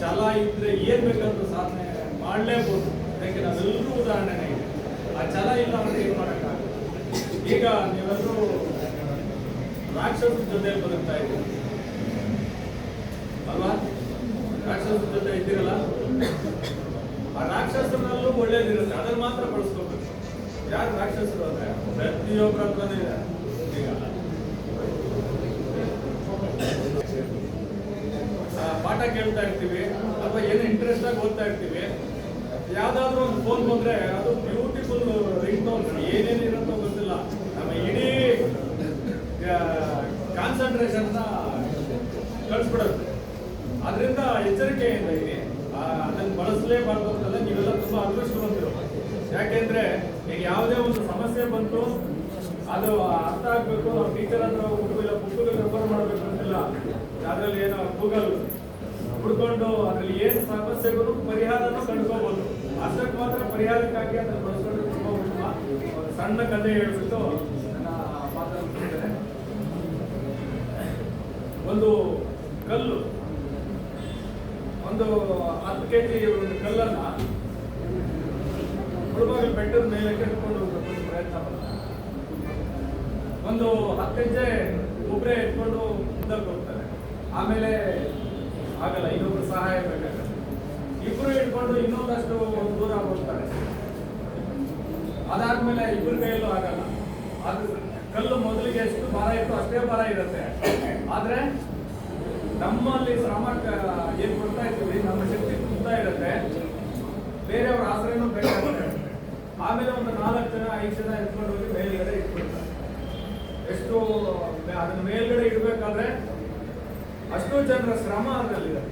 ಛಲ ಇದ್ರೆ ಏನ್ ಬೇಕಾದ್ರೂ ಸಾಧನೆ ಮಾಡಲೇಬಹುದು ಅದಕ್ಕೆ ನಾವೆಲ್ಲರೂ ಉದಾಹರಣೆನೇ ಇದೆ ಆ ಛಲ ಇಲ್ಲ ಅಂದ್ರೆ ಏನ್ ಮಾಡೋಕ್ಕಾಗಲ್ಲ. ಈಗ ನೀವೆಲ್ಲರೂ ರಾಕ್ಷಸರ ಜೊತೆ ಬದುಕ್ತಾ ಇದ್ದೀರಿ. ಅಲ್ವಾ? ರಾಕ್ಷಸರ ಜೊತೆ ಇದ್ದೀರಲ್ಲ? ಆ ರಾಕ್ಷಸರಲ್ಲೂ ಒಳ್ಳೇದಿರುತ್ತೆ. ಅದನ್ನ ಮಾತ್ರ ಬಳಸ್ಕೋಬೇಕು. ಯಾರು ರಾಕ್ಷಸರು ಅಂದ್ರೆ? ಪ್ರತಿಯೊಬ್ಬರ ಹತ್ರನೇ ಇದೆ ಈಗ ಆ, ಪಾಠ ಕೇಳ್ತಾ ಇರ್ತೀವಿ, ಅಥವಾ ಏನೋ ಇಂಟ್ರೆಸ್ಟ್ ಆಗಿ ಓದ್ತಾ ಇರ್ತೀವಿ, ಯಾವ್ದಾದ್ರು ಒಂದು ಫೋನ್ ಬಂದ್ರೆ ಅದು ಬ್ಯೂಟಿಫುಲ್ ರಿಂಗ್ ಟೋನ್ ಏನೇನು ಇರುತ್ತೋ ಗೊತ್ತಿಲ್ಲ. ನಮ್ಮ ಇಡೀ ಕಾನ್ಸಂಟ್ರೇಷನ್ ಕಳಿಸ್ಬಿಡುತ್ತೆ ಅದರಿಂದ ಎಚ್ಚರಿಕೆಯಿಂದ ಇದೆ ಅದನ್ನ ಬಳಸಲೇಬಾರ್ದು ಅಂತಲ್ಲ ನೀವೆಲ್ಲ ತುಂಬಾ ಅದೃಷ್ಟವಂತರು ಯಾಕೆಂದ್ರೆ ಈಗ ಯಾವುದೇ ಒಂದು ಸಮಸ್ಯೆ ಬಂತು, ಅದು ಅರ್ಥ ಆಗ್ಬೇಕು ಟೀಚರ್ ಹತ್ರ ಹೋಗ್ಬೇಕು ಇಲ್ಲ ಪುಸ್ತಕ ರೆಫರ್ ಮಾಡ್ಬೇಕು ಅಂತಿಲ್ಲ, ಅದ್ರಲ್ಲಿ ಏನೋ ಗೂಗಲ್ ಹುಡ್ಕೊಂಡು ಅದ್ರಲ್ಲಿ ಏನು ಸಮಸ್ಯೆಗಳು ಪರಿಹಾರನೂ ಕಂಡುಕೋಬಹುದು ಅಷ್ಟಕ್ಕೆ ಮಾತ್ರ ಪರಿಹಾರಕ್ಕಾಗಿ ಅದನ್ನು ಬಳಸ್ಕೊಂಡು ತುಂಬಾ ಉತ್ತಮ ಸಣ್ಣ ಕಥೆ ಹೇಳ್ಬಿಟ್ಟು ನನ್ನ ಮಾತಾಡ್ತಿದ್ದೇನೆ ಒಂದು ಕಲ್ಲು. ಒಂದು ಹತ್ತು ಕೆ ಜಿ ಒಂದು ಕಲ್ಲನ್ನ ಮುಳುಬಾಗಿಲು ಬೆಟ್ಟದ ಮೇಲೆ ಕೆಟ್ಕೊಂಡು ಹೋಗ್ಬೇಕು, ಪ್ರಯತ್ನ ಒಂದು ಹತ್ತು ಹೆಜ್ಜೆ ಒಬ್ಬರೇ ಎತ್ಕೊಂಡು ಮುಂದಕ್ಕೆ ಹೋಗ್ತಾರೆ. ಆಮೇಲೆ ಆಗಲ್ಲ ಇನ್ನೊಬ್ರು ಸಹಾಯ ಬೇಕಾಗುತ್ತೆ. ಇಬ್ರು ಹಿಡ್ಕೊಂಡು ಇನ್ನೊಂದಷ್ಟು ದೂರ ಹೋಗ್ತಾರೆ. ಅದಾದ್ಮೇಲೆ ಇಬ್ಬರ ಕೈಯಲ್ಲೂ ಆಗಲ್ಲ. ಅದು ಕಲ್ಲು ಮೊದಲಿಗೆ ಎಷ್ಟು ಭಾರ ಇತ್ತು ಅಷ್ಟೇ ಭಾರ ಇರುತ್ತೆ. ಆದ್ರೆ ನಮ್ಮಲ್ಲಿ ಶ್ರಮ ಏನು ಕೊಡ್ತಾ ಇರ್ತೀವಿ ನಮ್ಮ ಶಕ್ತಿ ತುಂಬಾ ಇರುತ್ತೆ. ಬೇರೆಯವ್ರ ಆಸರೆನೂ ಬೇಕಾಗುತ್ತೆ. ಆಮೇಲೆ ಒಂದು ನಾಲ್ಕು ಜನ, ಐದು ಜನ ಎತ್ಕೊಂಡು ಹೋಗಿ ಮೇಲ್ಗಡೆ ಇಟ್ಬಿಡ್ತಾರೆ ಎಷ್ಟು ಅದನ್ನ ಮೇಲ್ಗಡೆ ಇಡ್ಬೇಕಾದ್ರೆ ಅಷ್ಟು ಜನರ ಶ್ರಮ ಅದರಲ್ಲಿದೆ.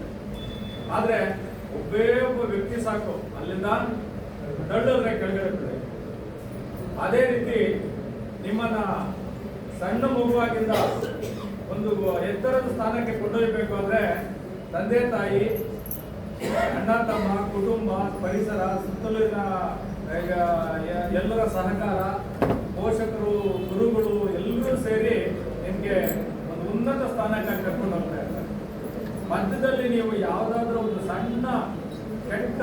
ಆದರೆ ಒಬ್ಬೇ ಒಬ್ಬ ವ್ಯಕ್ತಿ ಸಾಕು, ಅಲ್ಲಿಂದ ದಳ್ಳದ್ರೆ ಕೆಳಗಡೆ ಬಿಡಿ. ಅದೇ ರೀತಿ ನಿಮ್ಮನ್ನ ಸಣ್ಣ ಮಗುವಾಗಿಂದ ಒಂದು ಎತ್ತರದ ಸ್ಥಾನಕ್ಕೆ ಕೊಂಡೊಯ್ಯಬೇಕು ಅಂದ್ರೆ ತಂದೆ, ತಾಯಿ, ಅಣ್ಣ, ತಮ್ಮ, ಕುಟುಂಬ, ಪರಿಸರ, ಸುತ್ತಲಿನ ಎಲ್ಲರ ಸಹಕಾರ, ಪೋಷಕರು, ಗುರುಗಳು ಎಲ್ಲರೂ ಸೇರಿ ನಿಮ್ಗೆ ಒಂದು ಉನ್ನತ ಸ್ಥಾನಕ್ಕೆ ಮಧ್ಯದಲ್ಲಿ ನೀವು ಯಾವುದಾದ್ರೂ ಒಂದು ಸಣ್ಣ ಕೆಟ್ಟ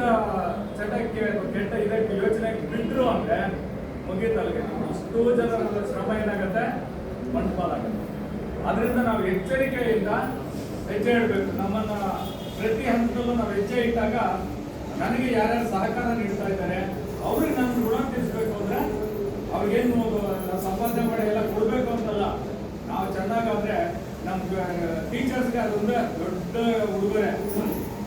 ಚಟಕ್ಕೆ ಕೆಟ್ಟ ಇದಕ್ಕೆ ಯೋಚನೆಗೆ ಬಿಟ್ಟರು ಅಂದ್ರೆ ಮುಗಿತಲ್ಗೆ. ಇಷ್ಟೋ ಜನರ ಶ್ರಮ ಏನಾಗುತ್ತೆ? ಆಗುತ್ತೆ ಅದರಿಂದ ನಾವು ಎಚ್ಚರಿಕೆಯಿಂದ ಹೆಜ್ಜೆ ಇಡಬೇಕು. ನಮ್ಮನ್ನ ಪ್ರತಿ ಹಂತದಲ್ಲೂ ನಾವು ಹೆಜ್ಜೆ ಇಟ್ಟಾಗ ನನಗೆ ಯಾರ್ಯಾರು ಸಹಕಾರ ನೀಡ್ತಾ ಇದ್ದಾರೆ, ಅವ್ರಿಗೆ ನಾನು ಋಣ ನಮ್ಮ ಟೀಚರ್ಸ್ಗೆ ಅದೊಂದು ದೊಡ್ಡ ಉಡುಗೊರೆ.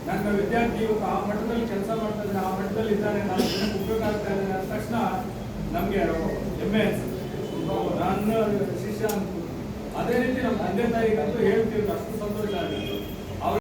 ನನ್ನ ವಿದ್ಯಾರ್ಥಿ ಇವತ್ತು ಆ ಮಟ್ಟದಲ್ಲಿ ಕೆಲಸ ಮಾಡ್ತಾ ಆ ಮಟ್ಟದಲ್ಲಿ ಇದ್ದಾನೆ ನಾನು ಉಪಯೋಗ ಆಗ್ತಾ ಇದ್ದಾನೆ ಅಂದ ತಕ್ಷಣ ನಮಗೆ ಹೆಮ್ಮೆ ನನ್ನ ಶಿಷ್ಯ ಅಂತ ಅದೇ ರೀತಿ ನಮ್ಮ ತಂದೆ ತಾಯಿಗಂತೂ ಹೇಳ್ತೀವಿ ಅಷ್ಟು ಸಂತೋಷ ಆಗುತ್ತೆ